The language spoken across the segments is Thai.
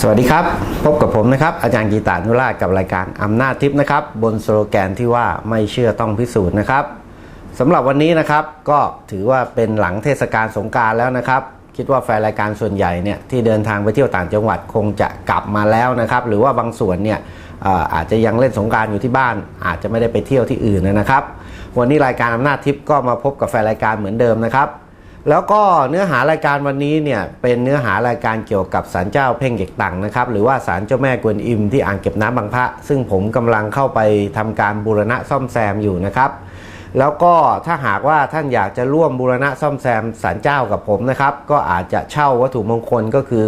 สวัสดีครับ พบกับผมนะครับ อาจารย์กีตานุราชกับรายการอำนาจทิพย์นะครับ บนสโลแกนที่ว่าไม่เชื่อต้องพิสูจน์นะครับสำหรับวันนี้นะครับก็ถือว่าเป็นหลังเทศกาลสงการแล้วนะครับ คิดว่าแฟนรายการส่วนใหญ่เนี่ยที่เดินทางไปเที่ยวต่างจังหวัดคงจะกลับมาแล้วนะครับ หรือว่าบางส่วนเนี่ยอาจจะยังเล่นสงการอยู่ที่บ้าน อาจจะไม่ได้ไปเที่ยวที่อื่นนะครับ วันนี้รายการอำนาจทิพย์ก็มาพบกับแฟนรายการเหมือนเดิมนะครับ แล้วก็เนื้อหารายการวันนี้เนี่ยเป็นเนื้อหารายการเกี่ยวกับศาลเจ้าเพ่งเก็กตังนะครับหรือว่าศาลเจ้าแม่กวนอิมที่อ่างเก็บน้ำบางพระ ซึ่งผมกำลังเข้าไปทำการบูรณะซ่อมแซมอยู่นะครับ แล้วก็ถ้าหากว่าท่านอยากจะร่วมบูรณะซ่อมแซมศาลเจ้ากับผมนะครับ ก็อาจจะเช่าวัตถุมงคลก็คือ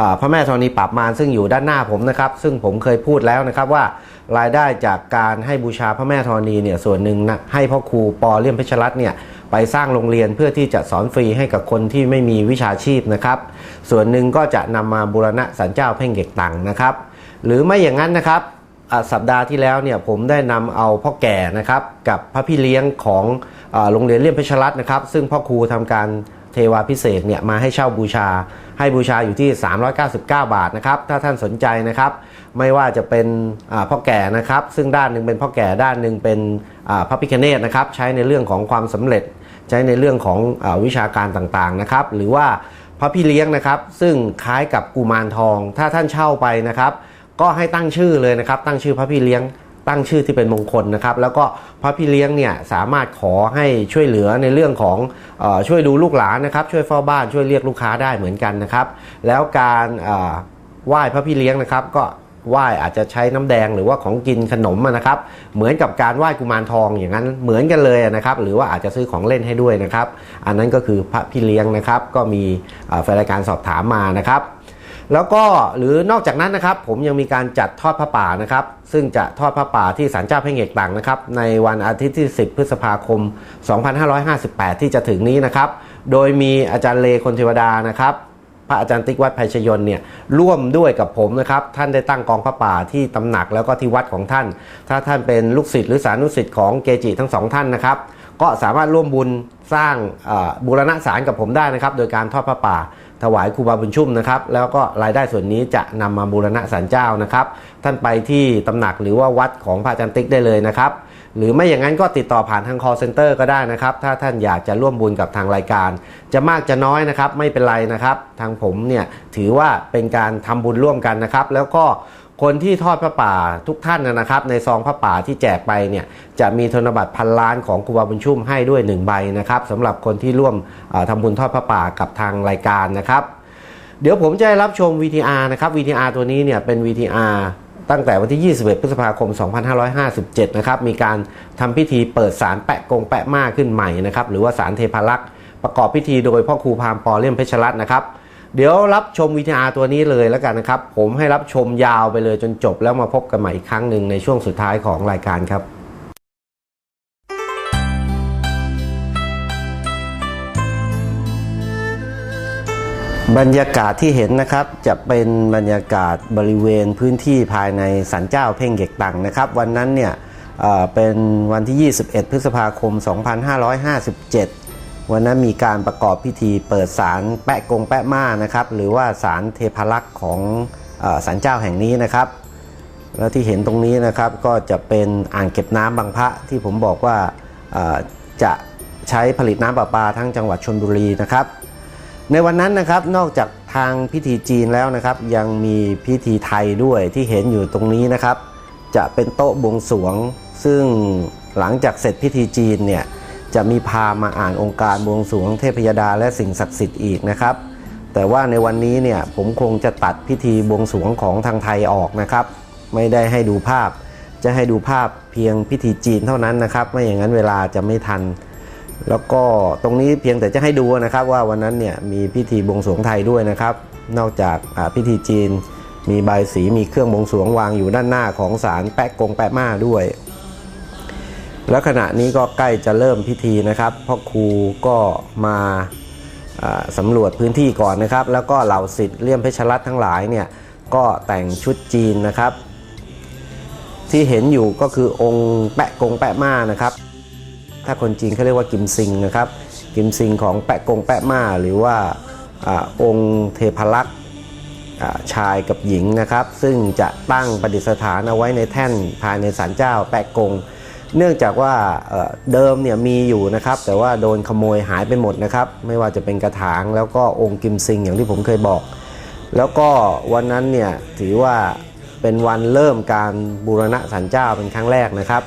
อพระแม่ธรณีปราบมารซึ่งอยู่ด้านหน้าผมนะครับ ซึ่งผมเคยพูดแล้วนะครับว่ารายได้จากการให้บูชาพระแม่ธรณีเนี่ยส่วนหนึ่งนะให้พ่อครูปอเลี่ยมเพชรรัตน์เนี่ยไปสร้างโรงเรียนเพื่อที่จะสอนฟรีให้กับคนที่ไม่มีวิชาชีพนะครับ ส่วนหนึ่งก็จะนำมาบูรณะศาลเจ้าเพ่งเก็กตังนะครับ หรือไม่อย่างนั้นนะครับ สัปดาห์ที่แล้วเนี่ยผมได้นำเอาพ่อแก่นะครับกับพระพี่เลี้ยงของโรงเรียนเลี่ยมเพชรรัตน์นะครับ ซึ่งพ่อครูทำการเทวาพิเศษเนี่ยมาให้เช่าบูชา ให้บูชาอยู่ที่ 399 บาทนะครับ ถ้าท่านสนใจนะครับ ไม่ว่าจะเป็นพ่อแก่นะครับ ซึ่งด้านหนึ่งเป็นพ่อแก่ด้านหนึ่งเป็นพระพิคเนตนะครับ ใช้ในเรื่องของความสำเร็จ ใช้ในเรื่องของอวิชาการต่างๆนะครับ หรือว่าพระพี่เลี้ยงนะครับ ซึ่งคล้ายกับกุมารทอง ถ้าท่านเช่าไปนะครับ ก็ให้ตั้งชื่อเลยนะครับ ตั้งชื่อพระพี่เลี้ยงตั้งชื่อที่เป็นมงคลนะครับ แล้วก็พระพี่เลี้ยงเนี่ยสามารถขอให้ช่วยเหลือในเรื่องของอช่วยดูลูกหลานนะครับ ช่วยเฝ้าบ้านช่วยเรียกลูกค้าได้เหมือนกันนะครับ แล้วการไหว้พระพี่เลี้ยงนะครับ ก็ไหว้อาจจะใช้น้ำแดงหรือว่าของกินขนมนะครับ เหมือนกับการไหว้กุมารทองอย่างนั้นเหมือนกันเลยนะครับ หรือว่าอาจจะซื้อของเล่นให้ด้วยนะครับ อันนั้นก็คือพระพี่เลี้ยงนะครับ ก็มีแฟนรายการสอบถามมานะครับ แล้วก็หรือนอกจากนั้นนะครับ ผมยังมีการจัดทอดพระป่านะครับ ซึ่งจะทอดพระป่าที่ศาลเจ้าเพ่งเอกต่างนะครับ ในวันอาทิตย์ที่ 10 พฤษภาคม 2558 ที่จะถึงนี้นะครับ โดยมีอาจารย์เลคนเทวดานะครับพระอาจารย์ติ๊กวัดไพชยน์เนี่ยร่วมด้วยกับผมนะครับ ท่านได้ตั้งกองพระป่าที่ตำหนักแล้วก็ที่วัดของท่าน ถ้าท่านเป็นลูกศิษย์หรือสานุศิษย์ของเกจิทั้งสองท่านนะครับ ก็สามารถร่วมบุญสร้างบูรณะศาลกับผมได้นะครับ โดยการทอดพระป่า ถวายครูบาบุญชุ่มนะครับ แล้วก็รายได้ส่วนนี้จะนำมาบูรณะศาลเจ้านะครับ ท่านไปที่ตำหนักหรือว่าวัดของพระอาจารย์ติ๊กได้เลยนะครับ หรือไม่อย่างนั้นก็ติดต่อผ่านทาง call center ก็ได้นะครับ ถ้าท่านอยากจะร่วมบุญกับทางรายการ จะมากจะน้อยนะครับ ไม่เป็นไรนะครับ ทางผมเนี่ยถือว่าเป็นการทำบุญร่วมกันนะครับ แล้วก็ คนที่ทอดพระป่าทุกท่านนะครับ ในซองพระป่าที่แจกไปเนี่ยจะมีธนบัตรพันล้านของครูบาบุญชุ่มให้ด้วย 1 ใบนะครับสำหรับคนที่ร่วมเอ่อทำบุญทอดพระป่ากับทางรายการนะครับ เดี๋ยวผมจะรับชม VTR นะครับ VTR ตัวนี้เนี่ยเป็น VTR ตั้งแต่วันที่ 21 พฤษภาคม 2557 นะครับ มีการทำพิธีเปิดสารแปะกงแปะมาขึ้นใหม่นะครับ หรือว่าสารเทพารักษ์ประกอบพิธีโดยพ่อครูพามปอเลี่ยมเพชรรัตน์นะครับ เดี๋ยวรับชม VTR ตัวนี้เลยแล้วกันนะครับ ผมให้รับชมยาวไปเลยจนจบแล้วมาพบกันใหม่อีกครั้งหนึ่งในช่วงสุดท้ายของรายการครับบรรยากาศที่เห็นนะครับจะเป็นบรรยากาศบริเวณพื้นที่ภายในสันเจ้าเพ่งเก็กตังนะครับ วันนั้นเนี่ยเป็นวันที่ 21 พฤษภาคม 2557 วันนั้นมีการประกอบพิธีเปิดศาลแปะกงแปะม่านะครับ หรือว่าศาลเทพารักษ์ของออศาลเจ้าแห่งนี้นะครับ แล้วที่เห็นตรงนี้นะครับก็จะเป็นอ่างเก็บน้ำบางพระที่ผมบอกว่าจะใช้ผลิตน้ำประปาทั้งจังหวัดชนบุรีนะครับ ในวันนั้นนะครับนอกจากทางพิธีจีนแล้วนะครับ ยังมีพิธีไทยด้วยที่เห็นอยู่ตรงนี้นะครับ จะเป็นโต๊ะบวงสรวง ซึ่งหลังจากเสร็จพิธีจีนเนี่ย จะมีพามาอ่านองค์การบวงสรวงเทพยดาและสิ่งศักดิ์สิทธิ์อีกนะครับ แต่ว่าในวันนี้เนี่ยผมคงจะตัดพิธีบวงสรวงของทางไทยออกนะครับ ไม่ได้ให้ดูภาพ จะให้ดูภาพเพียงพิธีจีนเท่านั้นนะครับ ไม่อย่างนั้นเวลาจะไม่ทัน แล้วก็ตรงนี้เพียงแต่จะให้ดูนะครับ ว่าวันนั้นเนี่ยมีพิธีบวงสรวงไทยด้วยนะครับ นอกจากพิธีจีน มีใบสีมีเครื่องบวงสรวงวางอยู่ด้านหน้าของศาลแปะกงแปะมาด้วย แล้วขณะนี้ก็ใกล้จะเริ่มพิธีนะครับพ่อครูก็มาสำรวจพื้นที่ก่อนนะครับ แล้วก็เหล่าศิษย์เลี่ยมเพชรรัตทั้งหลายเนี่ยก็แต่งชุดจีนนะครับ ที่เห็นอยู่ก็คือองค์แปะกงแปะม่านะครับ ถ้าคนจีนเขาเรียกว่ากิมซิงนะครับ กิมซิงของแปะกงแปะม่าหรือว่าอองค์เทพรักษ์ชายกับหญิงนะครับ ซึ่งจะตั้งประดิษฐานเอาไว้ในแท่นภายในศาลเจ้าแปะกง เนื่องจากว่าเดิมเนี่ยมีอยู่นะครับ แต่ว่าโดนขโมยหายไปหมดนะครับ ไม่ว่าจะเป็นกระถางแล้วก็องค์กิมซิงอย่างที่ผมเคยบอก แล้วก็วันนั้นเนี่ยถือว่าเป็นวันเริ่มการบูรณะศาลเจ้าเป็นครั้งแรกนะครับ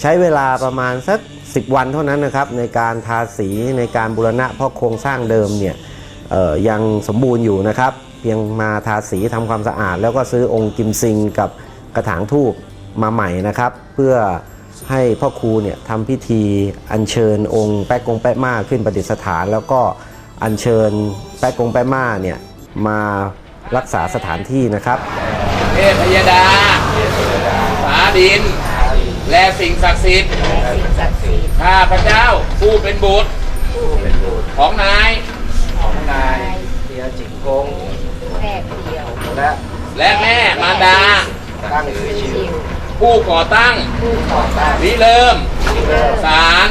ใช้เวลาประมาณสัก 10 วันเท่านั้นนะครับ ในการทาสีในการบูรณะเพราะโครงสร้างเดิมเนี่ยยังสมบูรณ์อยู่นะครับ เพียงมาทาสีทำความสะอาด แล้วก็ซื้อองค์กิมซิงกับกระถางทูบมาใหม่นะครับ เพื่อ ให้พ่อครูเนี่ยทำพิธีอัญเชิญองค์แป๊กกงแป๊ะมาขึ้นประดิษฐาน แล้วก็อัญเชิญแป๊กกงแป๊ะมาเนี่ยมารักษาสถานที่นะครับ เทพยดาสาดิน และสิ่งศักดิ์สิทธิ์ ข้าพเจ้าผู้เป็นบุตรของนาย ของนายเดียจิงพงษ์แรกเดียวและและแม่มารดาตั้งชื่อชิว ผู้ก่อตั้งผู้ก่อตั้งริเริ่มที่เริ่มศาล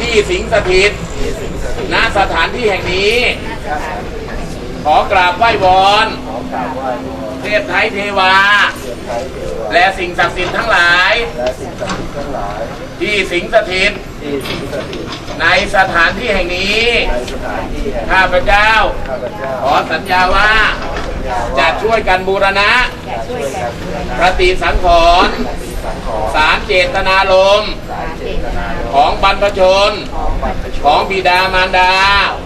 ที่สิงสถิตที่สิงสถิตณสถานที่แห่งนี้สถานที่แห่งนี้ ขอกราบไหว้วอนขอกราบไหว้วอนเทพไทยเทวาเทียมไทยเทวาและสิ่งศักดิ์สิทธิ์ทั้งหลายและสิ่งศักดิ์สิทธิ์ทั้งหลาย ที่สิงสถิตที่สิงสถิตในสถานที่แห่งนี้ในสถานที่แห่งข้าพเจ้าข้าพเจ้า ขอสัญญาว่าสัญญา จะว่าช่วยกันบูรณะ จะช่วยกันบูรณะปฏิสังขรณ์ที่สังขรณ์สารเจตนารมณ์สารเจตนาของบรรพชน ของบรรพชนของบิดามารดา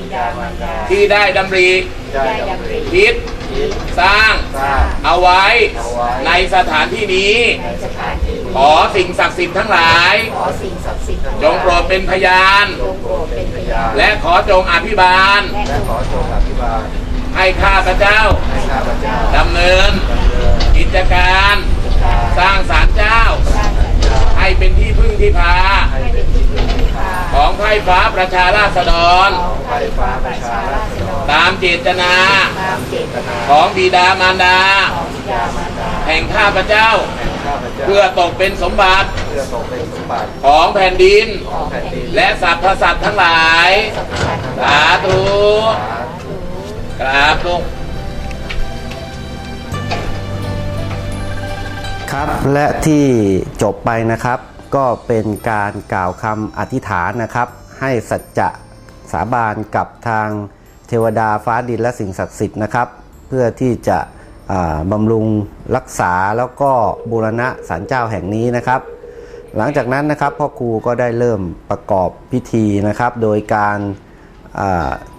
บิดามารดาที่ได้ดำริได้ได้ดำดำริริคิดคิดสร้างสร้างเอาไว้เอาไว้ในสถานที่นี้ในสถานที่ขอสิ่งศักดิ์สิทธิ์ทั้งหลายขอสิ่งศักดิ์สิทธิ์ทั้งหลาย จงโปรดเป็นพยานจงโปรดเป็นพยานและขอจงอภิบาล และและขอจงอภิบาลให้ข้าพเจ้าให้ข้าพเจ้าดำเนินดำเนินกิจการการ สร้างศาลเจ้าสร้างสรรค์ให้เป็นที่พึ่งที่พาให้ให้เป็เป็นนที่พึ่งที่พา ของไพร่ฟ้าประชาราษฎรของไฟฟ้าประชาราษฎรตามเจตนาตามเจตนาของบิดามารดาของบิดามารดา แห่งข้าพเจ้าแห่งข้าพเจ้า เพื่อตกเป็นสมบัติเพื่อตกเป็นสมบัติของแผ่นดินของแผ่นดิน และสรรพสัตว์ทั้งหลายสัพพสัตว์ทั้งหสาลายธุ กราบลงครับและที่จบไปนะครับก็เป็นการกล่าวคำอธิษฐานนะครับ ให้สัจจะสาบานกับทางเทวดาฟ้าดินและสิ่งศักดิ์สิทธิ์นะครับ เพื่อที่จะบำรุงรักษาแล้วก็บูรณะศาลเจ้าแห่งนี้นะครับ หลังจากนั้นนะครับพ่อครูก็ได้เริ่มประกอบพิธีนะครับ โดยการ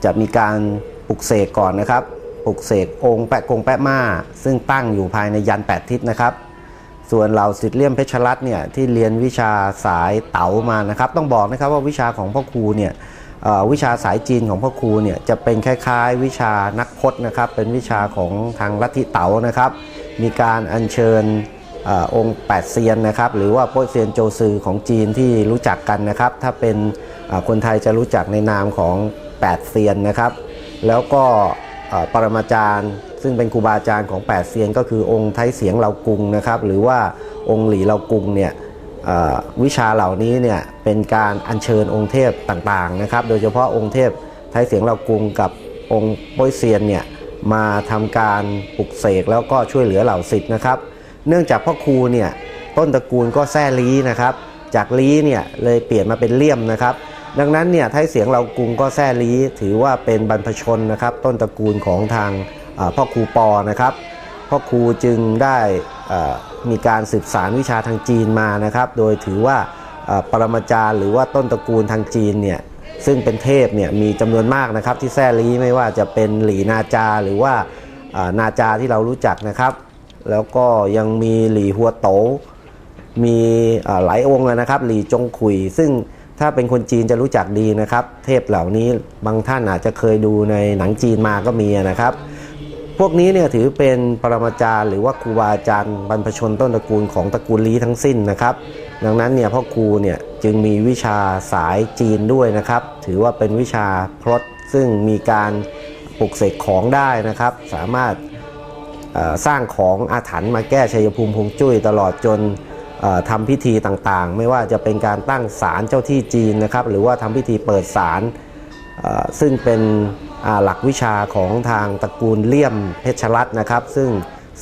จะมีการ ปลุกเสกก่อนนะครับ ปลุกเสกองค์แปะกงแปะมาซึ่งตั้งอยู่ภายในยันแปดทิศนะครับ ส่วนเหล่าสิทธิเลี่ยมเพชรรัตน์เนี่ยที่เรียนวิชาสายเต๋ามานะครับ ต้องบอกนะครับว่าวิชาของพ่อครูเนี่ยวิชาสายจีนของพ่อครูเนี่ยจะเป็นคล้ายๆ วิชานักพจน์นะครับ เป็นวิชาของทางลัทธิเต๋านะครับ มีการอัญเชิญอองค์แปดเซียนนะครับ หรือว่าโป้ยเซียนโจซือของจีนที่รู้จักกันนะครับ ถ้าเป็นคนไทยจะรู้จักในนามของแปดเซียนนะครับ แล้วก็ปรมาจารย์ ซึ่งเป็นครูบาอาจารย์ของแปดเซียน ก็คือองค์ไทยเสียงเหล่ากุงนะครับ หรือว่าองค์หลีเหล่ากุงเนี่ยวิชาเหล่านี้เนี่ยเป็นการอัญเชิญองค์เทพต่างๆนะครับ โดยเฉพาะองค์เทพไทยเสียงเหล่ากุงกับองค์ป้ยเซียนเนี่ยมาทำการปลุกเสกแล้วก็ช่วยเหลือเหล่าศิษย์นะครับ เนื่องจากพ่อครูเนี่ยต้นตระกูลก็แซ่ลีนะครับ จากลีเนี่ยเลยเปลี่ยนมาเป็นเลี่ยมนะครับ ดังนั้นเนี่ยไทยเสียงเรากรุงก็แซ่ลีถือว่าเป็นบรรพชนนะครับ ต้นตระกูลของทางพ่อครูปอนะครับพ่อครูจึงได้มีการสืบสารวิชาทางจีนมานะครับ โดยถือว่าปรมาจารย์หรือว่าต้นตระกูลทางจีนเนี่ยซึ่งเป็นเทพเนี่ยมีจำนวนมากนะครับ ที่แซ่ลีไม่ว่าจะเป็นหลีนาจาหรือว่านาจาที่เรารู้จักนะครับ แล้วก็ยังมีหลีหัวโตมีหลายองค์นะครับ หลีจงขุยซึ่ง ถ้าเป็นคนจีนจะรู้จักดีนะครับ เทพเหล่านี้บางท่านอาจจะเคยดูในหนังจีนมาก็มีนะครับ พวกนี้เนี่ยถือเป็นปรมาจารย์หรือว่าครูบาอาจารย์บรรพชนต้นตระกูลของตระกูลลี้ทั้งสิ้นนะครับ ดังนั้นเนี่ยพ่อครูเนี่ยจึงมีวิชาสายจีนด้วยนะครับ ถือว่าเป็นวิชาพรตซึ่งมีการปลุกเสกของได้นะครับ สามารถสร้างของอาถรรพ์มาแก้ชัยภูมิพงจุ้ยตลอดจน ทำพิธีต่างๆ ไม่ว่าจะเป็นการตั้งศาลเจ้าที่จีนนะครับ หรือว่าทำพิธีเปิดศาลซึ่งเป็นหลักวิชาของทางตระกูลเลี่ยมเพชรรัตน์นะครับ ซึ่ง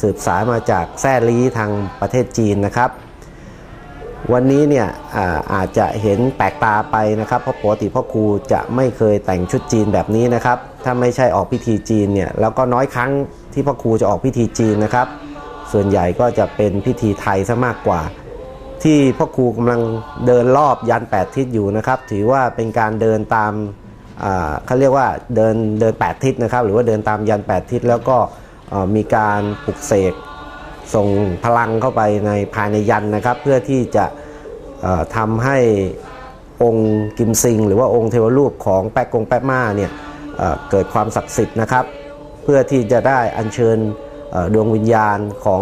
สืบสายมาจากแซ่ลีทางประเทศจีนนะครับ วันนี้เนี่ยอาอาจจะเห็นแปลกตาไปนะครับ เพราะปกติพ่อครูจะไม่เคยแต่งชุดจีนแบบนี้นะครับ ถ้าไม่ใช่ออกพิธีจีนเนี่ยแล้วก็น้อยครั้งที่พ่อครูจะออกพิธีจีนนะครับ ส่วนใหญ่ก็จะเป็นพิธีไทยซะมากกว่า ที่พ่อครูกำลังเดินรอบยัน8ทิศอยู่นะครับ ถือว่าเป็นการเดินตามเขาเรียกว่าเดินเดิน8ทิศนะครับ หรือว่าเดินตามยัน8ทิศแล้วก็มีการปลุกเสกส่งพลังเข้าไปในภายในยันนะครับ เพื่อที่จะทำให้องค์กิมซิง หรือว่าองค์เทวรูปของแปะกงแปะมาเนี่ยเกิดความศักดิ์สิทธิ์นะครับ เพื่อที่จะได้อัญเชิญดวงวิญญาณของ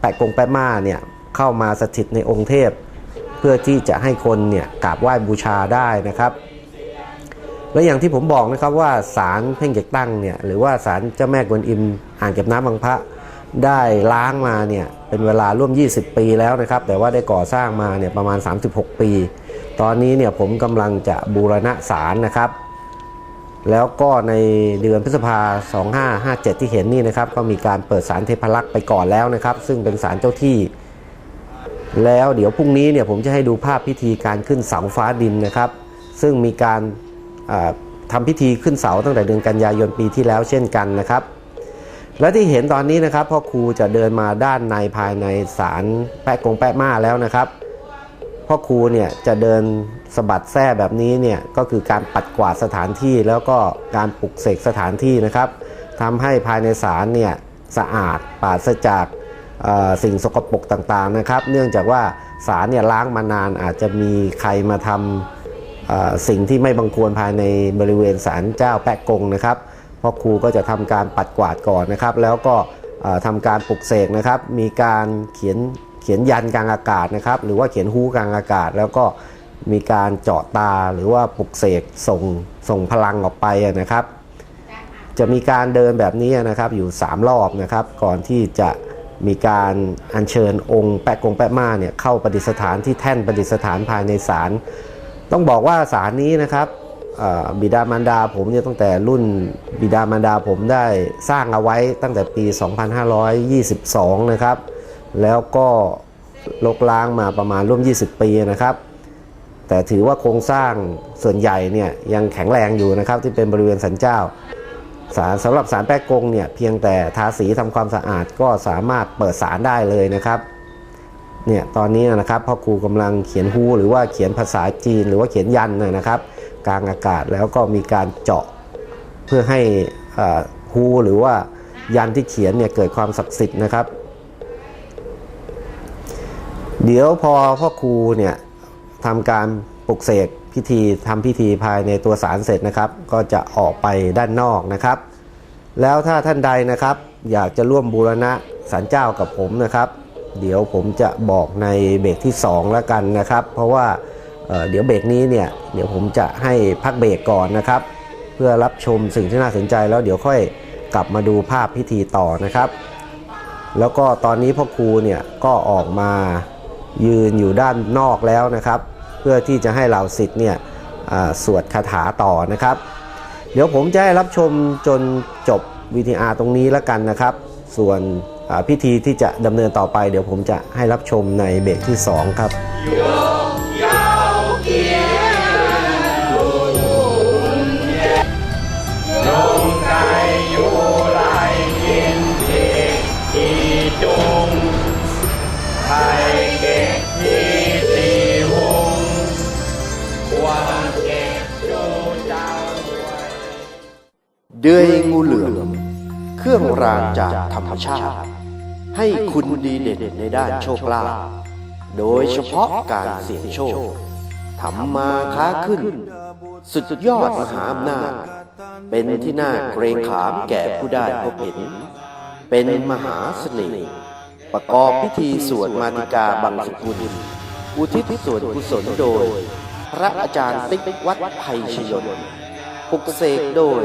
แปะกงแปะมาเนี่ย เข้ามาสถิตในองค์เทพ เพื่อที่จะให้คนเนี่ยกราบไหว้บูชาได้นะครับ และอย่างที่ผมบอกนะครับว่าศาลเพ่งเก็กตั้งเนี่ยหรือว่าศาลเจ้าแม่กวนอิมอ่างเก็บน้ำบางพระได้ล้างมาเนี่ยเป็นเวลาร่วม 20 ปีแล้วนะครับ แต่ว่าได้ก่อสร้างมาเนี่ยประมาณ 36 ปี ตอนนี้เนี่ยผมกำลังจะบูรณะศาลนะครับ แล้วก็ในเดือนพฤษภา 2557 ที่เห็นนี่นะครับ ก็มีการเปิดศาลเทพลักษ์ไปก่อนแล้วนะครับ ซึ่งเป็นศาลเจ้าที่ แล้วเดี๋ยวพรุ่งนี้เนี่ยผมจะให้ดูภาพพิธีการขึ้นเสาฟ้าดินนะครับ ซึ่งมีการอ่าทำพิธีขึ้นเสาตั้งแต่เดือนกันยายนปีที่แล้วเช่นกันนะครับ และที่เห็นตอนนี้นะครับพ่อครูจะเดินมาด้านในภายในศาลแปะกงแปะมาแล้วนะครับพ่อครูเนี่ยจะเดินสะบัดแท้แบบนี้เนี่ยก็คือการปัดกวาดสถานที่แล้วก็การปลุกเสกสถานที่นะครับทำให้ภายในศาลเนี่ยสะอาดปราศจาก สิ่งสกปรกต่างๆนะครับ เนื่องจากว่าศาลเนี่ยล้างมานานอาจจะมีใครมาทำสิ่งที่ไม่บังควรภายในบริเวณศาลเจ้าแปะกงนะครับพ่อครูก็จะทำการปัดกวาดก่อนนะครับ แล้วก็ทำการปลุกเสกนะครับ มีการเขียนเขียนยันกลางอากาศนะครับ หรือว่าเขียนฮู้กลางอากาศ แล้วก็มีการเจาะตาหรือว่าปลุกเสกส่งส่งพลังออกไปนะครับ จะมีการเดินแบบนี้นะครับอยู่ 3 รอบนะครับ ก่อนที่จะ มีการอัญเชิญองค์แปะกงแปะมาเนี่ยเข้าประดิษฐานที่แท่นประดิษฐานภายในศาลต้องบอกว่าศาลนี้นะครับบิดามารดาผมเนี่ยตั้งแต่รุ่นบิดามารดาผมได้สร้างเอาไว้ตั้งแต่ปี 2522 นะครับ แล้วก็ลกล้างมาประมาณร่วม 20 ปีนะครับ แต่ถือว่าโครงสร้างส่วนใหญ่เนี่ยยังแข็งแรงอยู่นะครับที่เป็นบริเวณสันเจ้า สารสำหรับสารแป้กงเนี่ยเพียงแต่ทาสีทำความสะอาดก็สามารถเปิดสารได้เลยนะครับเนี่ยตอนนี้นะครับพ่อครูกำลังเขียนฮูหรือว่าเขียนภาษาจีนหรือว่าเขียนยันนะครับ กลางอากาศแล้วก็มีการเจาะเพื่อให้อ่าฮูหรือว่ายันที่เขียนเนี่ยเกิดความศักดิ์สิทธิ์นะครับ เดี๋ยวพอพ่อครูเนี่ยทำการปลุกเสก พิธีทำพิธีภายในตัวสารเสร็จนะครับ ก็จะออกไปด้านนอกนะครับ แล้วถ้าท่านใดนะครับ อยากจะร่วมบูรณะสารเจ้ากับผมนะครับ เดี๋ยวผมจะบอกในเบรกที่ 2 แล้วกันนะครับ เพราะว่าเเดี๋ยวเบรกนี้เนี่ยเดี๋ยวผมจะให้พักเบรกก่อนนะครับ เพื่อรับชมสิ่งที่น่าสนใจแล้วเดี๋ยวค่อยกลับมาดูภาพพิธีต่อนะครับ แล้วก็ตอนนี้พ่อครูเนี่ยก็ออกมายืนอยู่ด้านนอกแล้วนะครับ เพื่อที่จะให้เหล่าสิทธิ์เนี่ยสวดคาถาต่อนะครับ เดี๋ยวผมจะให้รับชมจนจบวีทีอาร์ตรงนี้แล้วกันนะครับ ส่วนพิธีที่จะดำเนินต่อไป เดี๋ยวผมจะให้รับชมในเบรกที่ 2 ครับ เดือยงูเหลือมเครื่องรางจากธรรมชาติ ให้คุณดีเด่นในด้านโชคลาภโดยเฉพาะการเสี่ยงโชคทำมาค้าขึ้น สุดยอดมหาอำนาจ เป็นที่น่าเกรงขามแก่ผู้ได้พบเห็น เป็นมหาเสน่ห์ประกอบพิธีสวดมาติกาบังสุกุล อุทิศส่วนกุศลโดย พระอาจารย์ติ๊กวัดไพชยนต์ปลุกเสกโดย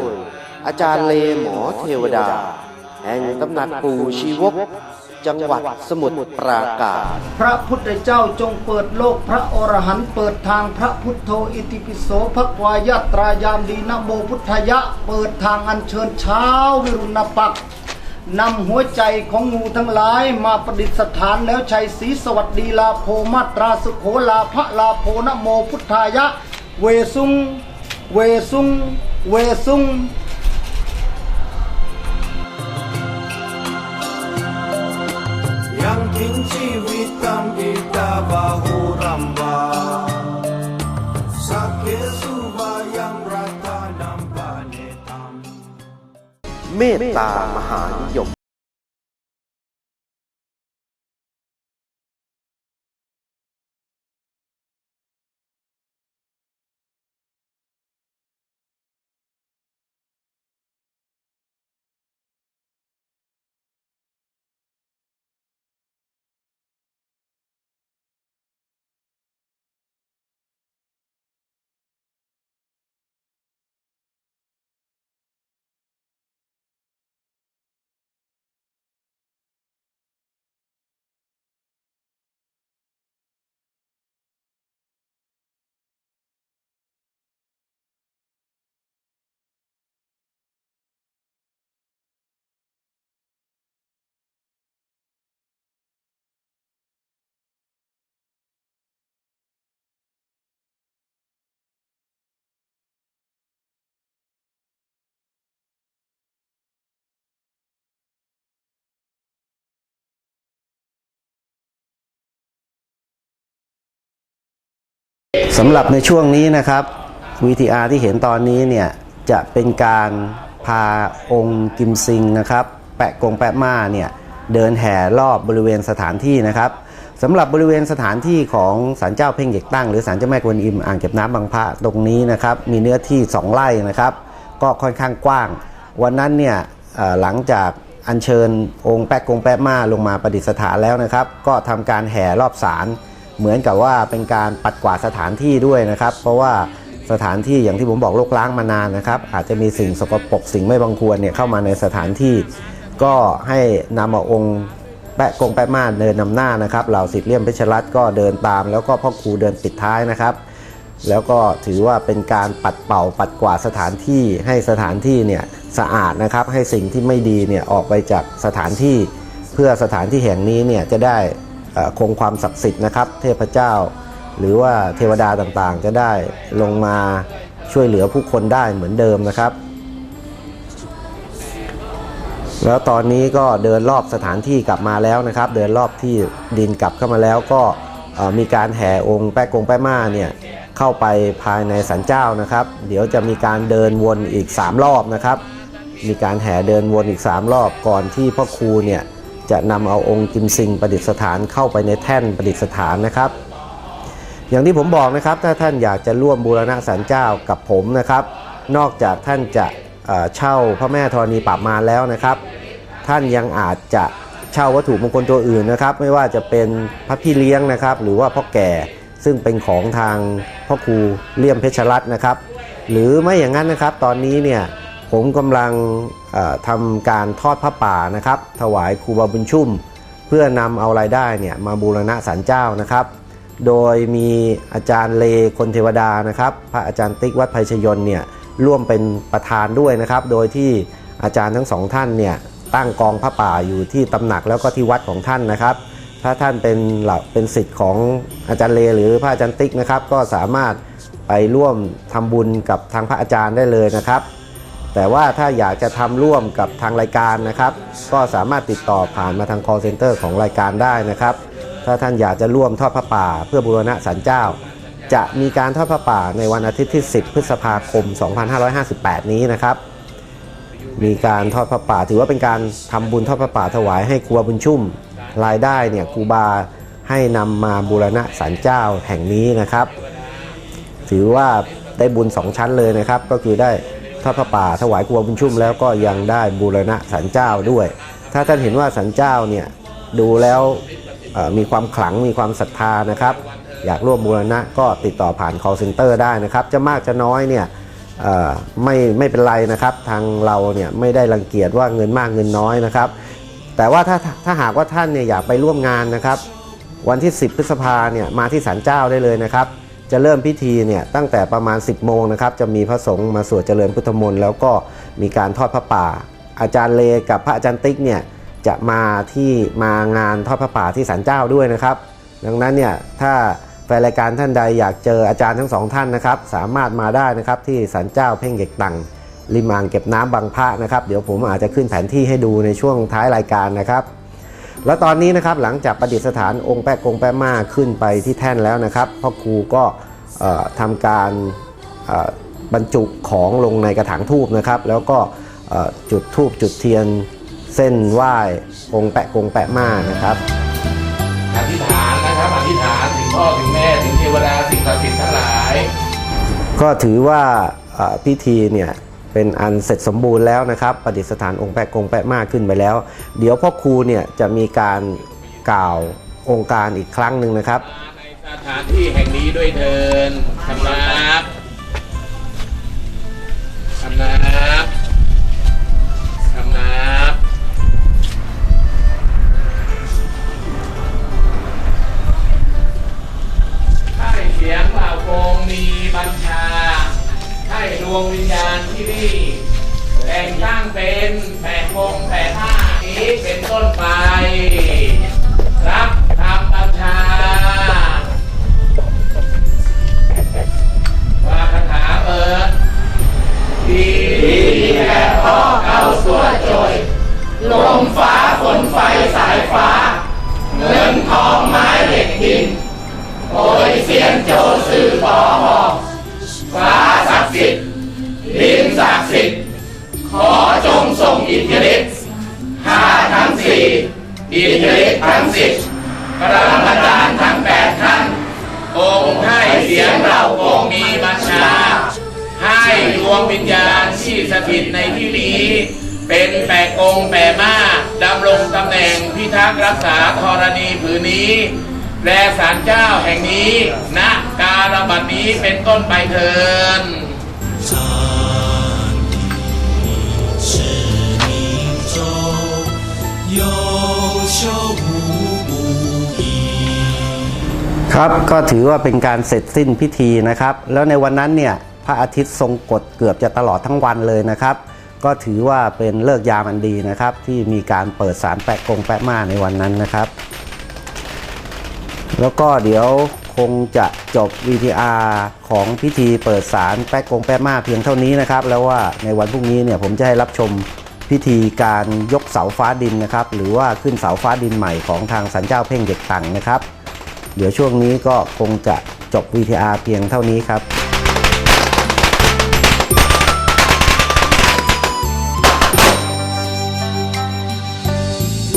อาจารย์เลหมอเทวดา แห่งตำหนักปู่ชีวก จังหวัดสมุทรปราการ พระพุทธเจ้าจงเปิดโลกพระอรหันต์เปิดทางพระพุทโธอิติปิโสภควายาตรายามดีนะโมพุทธยะ เปิดทางอัญเชิญเช้าวิรุณปักนำหัวใจของงูทั้งหลายมาประดิษฐานแล้วชัยศรีสวัสดีลาโพมาตราสุโขลาภลาโพนโมพุทธายะ เวสุง เวสุง เวสุง yang kinci hitam ita bahu ramba sakit suba yang rata nampak netam เมตตามหานิยม สำหรับในช่วงนี้นะครับ VTR ที่เห็นตอนนี้เนี่ยจะเป็นการพาองค์กิมซิงนะครับ แปะกงแปะมาเนี่ยเดินแห่รอบบริเวณสถานที่นะครับสำหรับบริเวณสถานที่ของศาลเจ้าเพ่งเหยกตั้งหรือศาลเจ้าแม่กวนอิมอ่างเก็บน้ำบางพระตรงนี้นะครับมีเนื้อที่ 2 ไร่นะครับ ก็ค่อนข้างกว้าง วันนั้นเนี่ยหลังจากอัญเชิญองค์แปะกงแปะมาลงมาประดิษฐานแล้วนะครับ ก็ทำการแห่รอบศาล เหมือนกับว่าเป็นการปัดกวาดสถานที่ด้วยนะครับ เพราะว่าสถานที่อย่างที่ผมบอกโรคล้างมานานนะครับ อาจจะมีสิ่งสกปรกสิ่งไม่บังควรเนี่ยเข้ามาในสถานที่ ก็ให้นำเอาองค์แปะกงแปะมาเดินนำหน้านะครับเหล่าสิทธิเลี่ยมเพชรรัตน์ก็เดินตาม แล้วก็พ่อครูเดินปิดท้ายนะครับ แล้วก็ถือว่าเป็นการปัดเป่าปัดกวาดสถานที่ให้สถานที่เนี่ยสะอาดนะครับ ให้สิ่งที่ไม่ดีเนี่ยออกไปจากสถานที่ เพื่อสถานที่แห่งนี้เนี่ยจะได้ คงความศักดิ์สิทธิ์นะครับ เทพเจ้า หรือว่าเทวดาต่างๆ จะได้ลงมาช่วยเหลือผู้คนได้เหมือนเดิมนะครับ แล้วตอนนี้ก็เดินรอบสถานที่กลับมาแล้วนะครับ เดินรอบที่ดินกลับเข้ามาแล้วก็มีการแห่องค์แป้กงแป้ม่าเนี่ยเข้าไปภายในสันเจ้านะครับ เดี๋ยวจะมีการเดินวนอีก 3 รอบนะครับ มีการแห่เดินวนอีก 3 รอบก่อนที่พ่อครูเนี่ย จะนำเอาองค์กิมซิงประดิษฐานเข้าไปในแท่นประดิษฐานนะครับ อย่างที่ผมบอกนะครับ ถ้าท่านอยากจะร่วมบูรณะสันเจ้ากับผมนะครับ นอกจากท่านจะเช่าพระแม่ธรณีปราบมารแล้วนะครับ ท่านยังอาจจะเช่าวัตถุมงคลตัวอื่นนะครับ ไม่ว่าจะเป็นพระพี่เลี้ยงนะครับ หรือว่าพ่อแก่ซึ่งเป็นของทางพ่อครูเลี่ยมเพชรรัตน์นะครับ หรือไม่อย่างนั้นนะครับ ตอนนี้เนี่ยผมกำลัง ทำการทอดพระป่านะครับ ถวายครูบาบุญชุ่ม เพื่อนำเอารายได้เนี่ยมาบูรณะศาลเจ้านะครับ โดยมีอาจารย์เลคนเทวดานะครับ พระอาจารย์ติ๊กวัดไพชยนต์เนี่ยร่วมเป็นประธานด้วยนะครับ โดยที่อาจารย์ทั้งสองท่านเนี่ยตั้งกองพระป่าอยู่ที่ตำหนักแล้วก็ที่วัดของท่านนะครับถ้าท่านเป็นเหล่าเป็นสิทธิ์ของอาจารย์เลหรือพระอาจารย์ติ๊กนะครับ ก็สามารถไปร่วมทำบุญกับทางพระอาจารย์ได้เลยนะครับ แต่ว่าถ้าอยากจะทำร่วมกับทางรายการนะครับ ก็สามารถติดต่อผ่านมาทาง call center ของรายการได้นะครับ ถ้าท่านอยากจะร่วมทอดพระป่า เพื่อบูรณะสันเจ้า จะมีการทอดพระป่าในวันอาทิตย์ที่ 10 พฤษภาคม 2558 นี้นะครับ มีการทอดพระป่า ถือว่าเป็นการทำบุญทอดพระป่าถวายให้ครูบาบุญชุ่ม รายได้เนี่ยครูบาให้นำมาบูรณะสันเจ้าแห่งนี้นะครับ ถือว่าได้บุญสองชั้นเลยนะครับ ก็คือได้ ทอดพระป่าถวายครูบาบุญชุ่มแล้วก็ยังได้บูรณะสันเจ้าด้วย ถ้าท่านเห็นว่าสันเจ้าเนี่ยดูแล้วมีความขลังมีความศรัทธานะครับ อยากร่วมบูรณะก็ติดต่อผ่าน call center ได้นะครับ จะมากจะน้อยเนี่ยไม่ไม่เป็นไรนะครับ ทางเราเนี่ยไม่ได้รังเกียจว่าเงินมากเงินน้อยนะครับ แต่ว่าถ้าถ้าหากว่าท่านเนี่ยอยากไปร่วมงานนะครับ วันที่ 10 พฤษภาเนี่ยมาที่ศาลเจ้าได้เลยนะครับ จะเริ่มพิธีเนี่ยตั้งแต่ประมาณ 10 โมงนะครับ จะมีพระสงฆ์มาสวดเจริญพุทธมนต์แล้วก็มีการทอดพระป่า อาจารย์เลกับพระอาจารย์ติ๊กเนี่ยจะมาที่มางานทอดพระป่าที่ศาลเจ้าด้วยนะครับ ดังนั้นเนี่ยถ้าแฟนรายการท่านใดอยากเจออาจารย์ทั้งสองท่านนะครับ สามารถมาได้นะครับที่ศาลเจ้าเพ่งเก็กตังริมอ่างเก็บน้ำบางพระนะครับ เดี๋ยวผมอาจจะขึ้นแผนที่ให้ดูในช่วงท้ายรายการนะครับ แล้วตอนนี้นะครับหลังจากประดิษฐานองค์แปะกงแปะมาขึ้นไปที่แท่นแล้วนะครับพ่อครูก็เอ่อทำการเอ่อบรรจุของลงในกระถางทูบนะครับ แล้วก็เอ่อจุดทูบจุดเทียนเส้นไหว้องค์แปะกงแปะมานะครับอธิษฐานนะครับอธิษฐานถึงพ่อถึงแม่ถึงเทวดาสิ่งศักดิ์สิทธิ์ทั้งหลาย ก็ถือว่าเอ่อพิธีเนี่ย เป็นอันเสร็จสมบูรณ์แล้วนะครับ ประดิษฐานองค์แปะกงแปะมากขึ้นไปแล้ว เดี๋ยวพ่อครูเนี่ยจะมีการกล่าวองค์การอีกครั้งหนึ่งนะครับในสถานที่แห่งนี้ด้วยเถินคำนับ วงวิญญาณที่นี่แต่งตั้งเป็นแผ่คงแปดท่านี้เป็นต้นไป เทินครับก็ถือว่าเป็นการเสร็จสิ้นพิธีนะครับ แล้วในวันนั้นเนี่ยพระอาทิตย์ทรงกฎเกือบจะตลอดทั้งวันเลยนะครับ ก็ถือว่าเป็นเลิกยามันดีนะครับ ที่มีการเปิดสารแปะกงแปะมาในวันนั้นนะครับ แล้วก็เดี๋ยว คงจะจบ VTR ของพิธีเปิดสารแปะกงแปะมาเพียงเท่านี้นะครับ แล้วว่าในวันพรุ่งนี้เนี่ยผมจะให้รับชมพิธีการยกเสาฟ้าดินนะครับ หรือว่าขึ้นเสาฟ้าดินใหม่ของทางสันเจ้าเพ่งเด็กตังนะครับ เดี๋ยวช่วงนี้ก็คงจะจบ VTR เพียงเท่านี้ครับ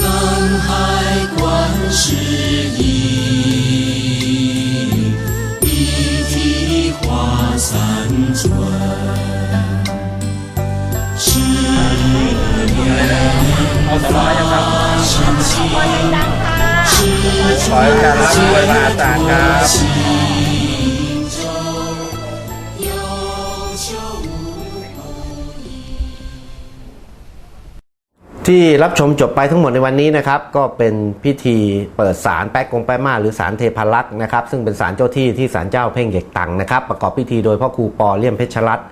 南海 ของไม้นะครับขอให้การรับด้วยมาตาครับ ที่รับชมจบไปทั้งหมดในวันนี้นะครับก็เป็นพิธีเปิดศาลแป๊กกงแป๊มาหรือศาลเทพารักษ์นะครับซึ่งเป็นศาลเจ้าที่ที่ศาลเจ้าเพ่งเหยกตังนะครับประกอบพิธีโดยพ่อครูปอเลี่ยมเพชรรัตน์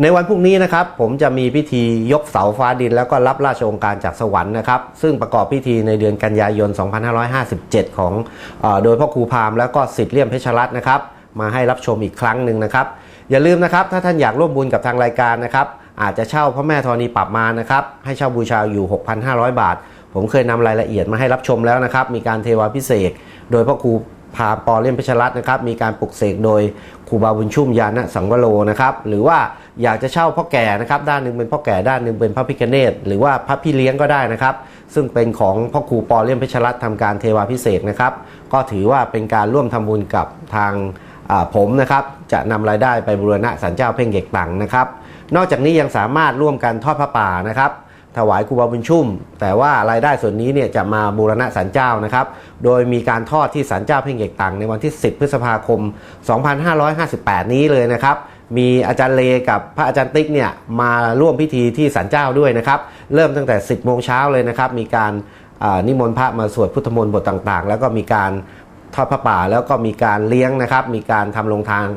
ในวันพรุ่งนี้นะครับผมจะมีพิธียกเสาฟ้าดิน แล้วก็รับราชองค์การจากสวรรค์นะครับซึ่งประกอบพิธีในเดือนกันยายน 2557 ของอโดยพ่อครูพามแล้วก็สิทธิ์เลี่ยมเพชรรัตน์นะครับมาให้รับชมอีกครั้งหนึ่งนะครับอย่าลืมนะครับถ้าท่านอยากร่วมบุญกับทางรายการนะครับ อาจจะเช่าพระแม่ธรณีปรับมานะครับให้เช่าบูชาอยู่ 6,500 บาท ผมเคยนำรายละเอียดมาให้รับชมแล้วนะครับ มีการเทวาพิเศษ โดยพระครูพาปอเลี่ยมเพชรัตน์นะครับมีการปลุกเสกโดยครูบาบุญชุ่มยานะสังวโรนะครับหรือว่าอยากจะเช่าพ่อแก่นะครับด้านหนึ่งเป็นพ่อแก่ด้านหนึ่งเป็นพระพิฆเนศหรือว่าพระพี่เลี้ยงก็ได้นะครับซึ่งเป็นของพ่อครูปอเลี่ยมเพชรัตน์ทำการเทวาพิเศษนะครับก็ถือว่าเป็นการร่วมทำบุญกับทางผมนะครับจะนำรายได้ไปบูรณะสันเจ้าเพ่งเก็กตังนะครับ นอกจากนี้ยังสามารถร่วมกันทอดพระป่านะครับถวายครูบาบุญชุ่ม แต่ว่ารายได้ส่วนนี้เนี่ยจะมาบูรณะสันเจ้านะครับ โดยมีการทอดที่สันเจ้าเพ่งเก็กตังในวันที่ 10 พฤษภาคม 2558 นี้เลยนะครับ มีอาจารย์เลกับพระอาจารย์ติ๊กเนี่ยมาร่วมพิธีที่สันเจ้าด้วยนะครับ เริ่มตั้งแต่ 10 โมงเช้าเลยนะครับ มีการนิมนต์พระมาสวดพุทธมนต์บทต่างๆ แล้วก็มีการทอดพระป่าแล้วก็มีการเลี้ยงนะครับ มีการทำโรงทาน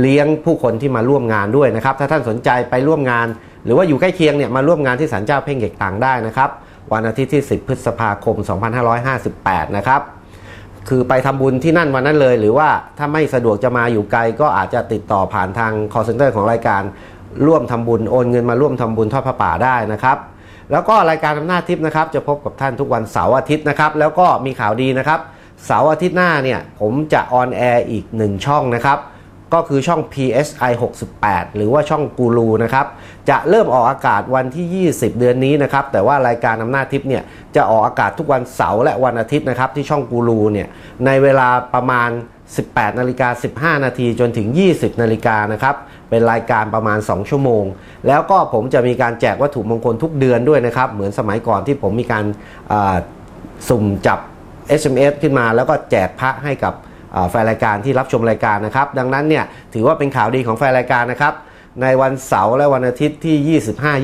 เลี้ยงผู้คนที่มาร่วมงานด้วยนะครับ ถ้าท่านสนใจไปร่วมงาน หรือว่าอยู่ใกล้เคียงเนี่ยมาร่วมงานที่ศาลเจ้าเพ่งเหยกต่างได้นะครับ วันอาทิตย์ที่ 10 พฤษภาคม 2558 นะครับ คือไปทำบุญที่นั่นวันนั้นเลย หรือว่าถ้าไม่สะดวกจะมาอยู่ไกลก็อาจจะติดต่อผ่านทาง call center ของรายการ ร่วมทำบุญโอนเงินมาร่วมทำบุญทอดพระป่าได้นะครับแล้วก็รายการอำนาจทิพย์นะครับจะพบกับท่านทุกวันเสาร์อาทิตย์นะครับแล้วก็มีข่าวดีนะครับเสาร์อาทิตย์หน้าเนี่ยผมจะออนแอร์อีกหนึ่งช่องนะครับ ก็คือช่อง PSI 68 หรือว่าช่องกูรูนะครับ จะเริ่มออกอากาศวันที่ 20 เดือนนี้นะครับ แต่ว่ารายการอำนาจทิพย์เนี่ย จะออกอากาศทุกวันเสาร์และวันอาทิตย์นะครับ ที่ช่องกูรูเนี่ย ในเวลาประมาณ 18 นาฬิกา 15 นาทีจนถึง 20 นาฬิกานะครับ เป็นรายการประมาณ 2 ชั่วโมง แล้วก็ผมจะมีการแจกวัตถุมงคลทุกเดือนด้วยนะครับ เหมือนสมัยก่อนที่ผมมีการสุ่มจับ SMS ขึ้นมาแล้วก็แจกพระให้กับ แฟนรายการที่รับชมรายการนะครับ ดังนั้นเนี่ยถือว่าเป็นข่าวดีของแฟนรายการนะครับ ในวันเสาร์และวันอาทิตย์ที่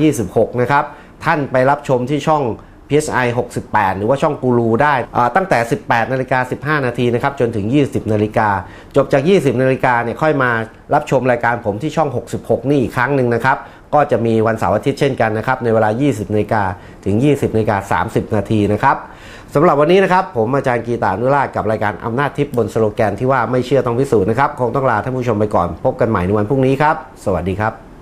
25 26 นะครับ ท่านไปรับชมที่ช่อง PSI 68 หรือว่าช่องกูรูได้ตั้งแต่ 18นาฬิกา15 นาทีนะครับ จนถึง 20นาฬิกาจบจาก 20นาฬิกาเนี่ยค่อยมารับชมรายการผมที่ช่อง 66 นี่อีกครั้งหนึ่งนะครับ ก็จะมีวันเสาร์อาทิตย์เช่นกันนะครับ ในเวลา 20นาฬิกาถึง 20นาฬิกา30 นาทีนะครับ สำหรับวันนี้นะครับผมอาจารย์กีตานุราชกับรายการอำนาจทิพย์บนสโลแกนที่ว่าไม่เชื่อต้องพิสูจน์นะครับ คงต้องลาท่านผู้ชมไปก่อน พบกันใหม่ในวันพรุ่งนี้ครับ สวัสดีครับ